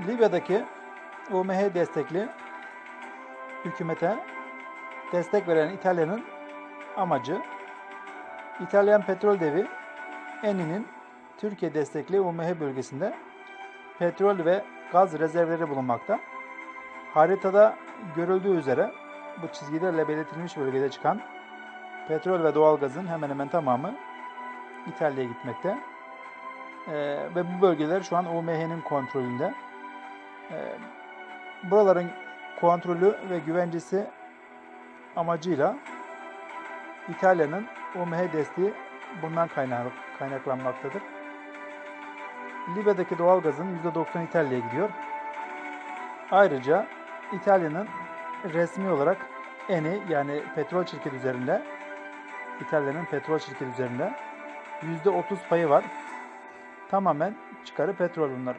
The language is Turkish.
Libya'daki UMH destekli hükümete destek veren İtalya'nın amacı İtalyan petrol devi Eni'nin Türkiye destekli UMH bölgesinde petrol ve gaz rezervleri bulunmakta. Haritada görüldüğü üzere bu çizgilerle belirtilmiş bölgede çıkan petrol ve doğalgazın hemen hemen tamamı İtalya'ya gitmekte. Ee, ve bu bölgeler şu an UMH'nin kontrolünde. Ee, buraların kontrolü ve güvencesi amacıyla İtalya'nın UMH desteği bundan kaynak, kaynaklanmaktadır. Libya'daki doğalgazın %90 İtalya'ya gidiyor. Ayrıca İtalya'nın resmi olarak Eni yani petrol şirketi üzerinde İtalya'nın petrol şirketi üzerinde %30 payı var. Tamamen çıkarı petrol bunlar.